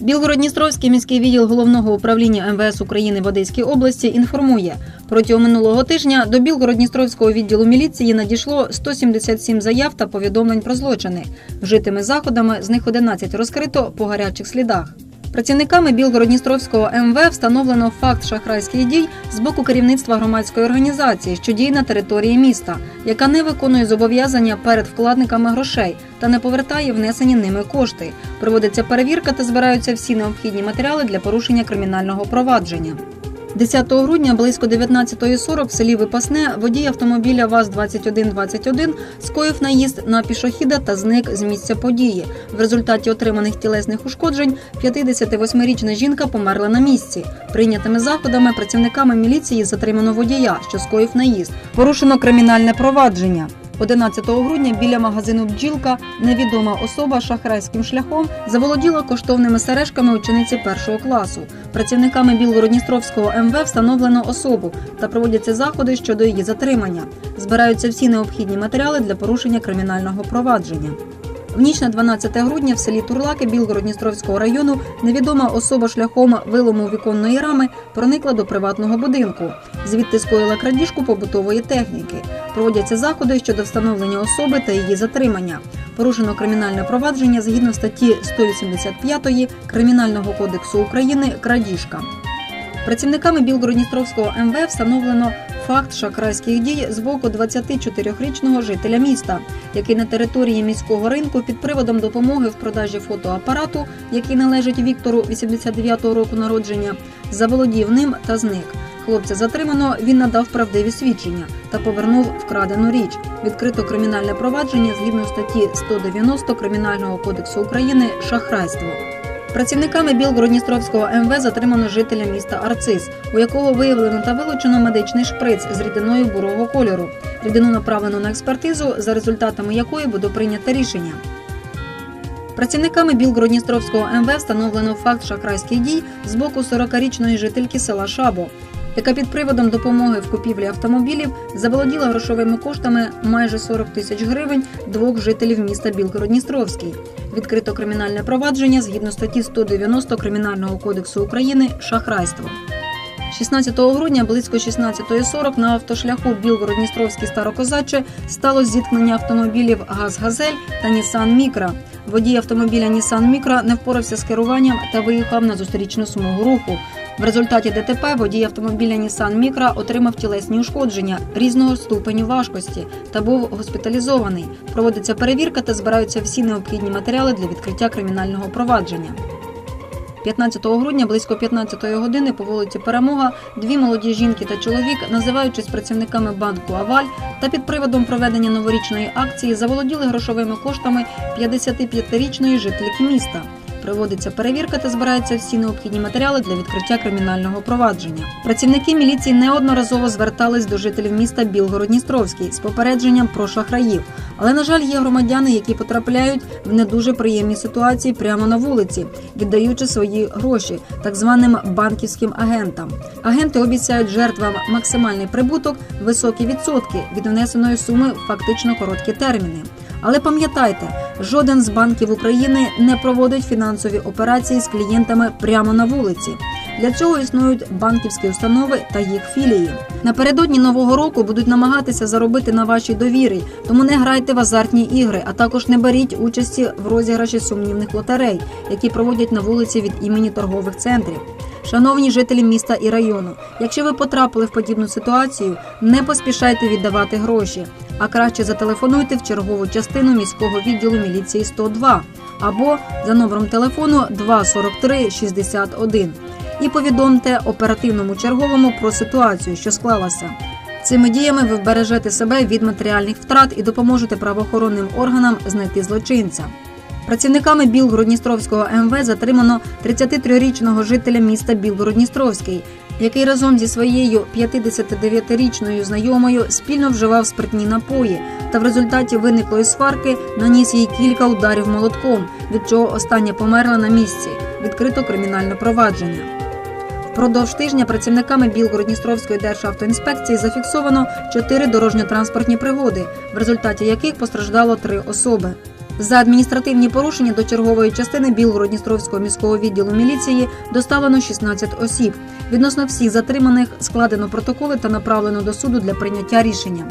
Білгород-Дністровський міський відділ головного управління МВС України в Одеській області інформує, протягом минулого тижня до Білгород-Дністровського відділу міліції надійшло 177 заяв та повідомлень про злочини. Вжитими заходами з них 11 розкрито по гарячих слідах. Працівниками Білгородністровського МВ встановлено факт шахрайських дій з боку керівництва громадської організації, що діє на території міста, яка не виконує зобов'язання перед вкладниками грошей та не повертає внесені ними кошти. Проводиться перевірка та збираються всі необхідні матеріали для порушення кримінального провадження. 10 грудня близько 19.40 в селі Випасне водій автомобіля ВАЗ-2121 скоїв наїзд на пішохіда та зник з місця події. В результаті отриманих тілесних ушкоджень 58-річна жінка померла на місці. Прийнятими заходами працівниками міліції затримано водія, що скоїв наїзд. Порушено кримінальне провадження. 11 грудня біля магазину Бджілка невідома особа шахрайським шляхом заволоділа коштовними сережками учениці першого класу. Працівниками Білгородністровського МВ встановлено особу та проводяться заходи щодо її затримання. Збираються всі необхідні матеріали для порушення кримінального провадження. В ніч на 12 грудня в селі Турлаки Білгород-Дністровського району невідома особа шляхом вилому віконної рами проникла до приватного будинку. Звідти скоїла крадіжку побутової техніки. Проводяться заходи щодо встановлення особи та її затримання. Порушено кримінальне провадження згідно статті 185 Кримінального кодексу України крадіжка. Працівниками Білгородністровського МВ встановлено факт шахрайських дій з боку 24-річного жителя міста, який на території міського ринку під приводом допомоги в продажі фотоапарату, який належить Віктору 89-го року народження, заволодів ним та зник. Хлопця затримано, він надав правдиві свідчення та повернув вкрадену річ. Відкрито кримінальне провадження згідно статті 190 Кримінального кодексу України шахрайство. Працівниками Білгородністровського МВ затримано жителя міста Арцис, у якого виявлено та вилучено медичний шприц з рідиною бурого кольору. Рідину направлено на експертизу, за результатами якої буде прийнято рішення. Працівниками Білгородністровського МВ встановлено факт шахрайських дій з боку 40-річної жительки села Шабо, яка під приводом допомоги в купівлі автомобілів заволоділа грошовими коштами майже 40 тисяч гривень двох жителів міста Білгород-Дністровський. Відкрито кримінальне провадження згідно статті 190 Кримінального кодексу України шахрайство. 16 грудня близько 16.40 на автошляху Білгород-Дністровський Старокозаче сталося зіткнення автомобілів ГАЗ-Газель та Нісан Мікра. Водій автомобіля Нісан Мікра не впорався з керуванням та виїхав на зустрічну смугу руху. В результаті ДТП водій автомобіля Нісан Мікра отримав тілесні ушкодження різного ступеню важкості та був госпіталізований. Проводиться перевірка та збираються всі необхідні матеріали для відкриття кримінального провадження. 15 грудня близько 15 години по вулиці Перемога дві молоді жінки та чоловік, називаючись працівниками банку Аваль та під приводом проведення новорічної акції, заволоділи грошовими коштами 55-річної жительки міста. Проводиться перевірка та збираються всі необхідні матеріали для відкриття кримінального провадження. Працівники міліції неодноразово звертались до жителів міста Білгород-Дністровський з попередженням про шахраїв. Але на жаль, є громадяни, які потрапляють в не дуже приємні ситуації прямо на вулиці, віддаючи свої гроші так званим банківським агентам. Агенти обіцяють жертвам максимальний прибуток, високі відсотки від внесеної суми фактично короткі терміни. Але пам'ятайте, жоден з банків України не проводить фінансові операції з клієнтами прямо на вулиці. Для цього існують банківські установи та їх філії. Напередодні нового року будуть намагатися заробити на вашій довірі, тому не грайте в азартні ігри, а також не беріть участі в розіграші сумнівних лотерей, які проводять на вулиці від імені торгових центрів. Шановні жителі міста і району, якщо ви потрапили в подібну ситуацію, не поспішайте віддавати гроші, а краще зателефонуйте в чергову частину міського відділу міліції 102 або за номером телефону 243 61 і повідомте оперативному черговому про ситуацію, що склалася. Цими діями ви вбережете себе від матеріальних втрат і допоможете правоохоронним органам знайти злочинця. Працівниками Білгород-Дністровського МВ затримано 33-річного жителя міста Білгород-Дністровський, який разом зі своєю 59-річною знайомою спільно вживав спиртні напої, та в результаті виниклої сварки наніс їй кілька ударів молотком, від чого остання померла на місці. Відкрито кримінальне провадження. Впродовж тижня працівниками Білгород-Дністровської державтоінспекції зафіксовано чотири дорожньо-транспортні пригоди, в результаті яких постраждало три особи. За адміністративні порушення до чергової частини Білгород-Дністровського міського відділу міліції доставлено 16 осіб. Відносно всіх затриманих складено протоколи та направлено до суду для прийняття рішення.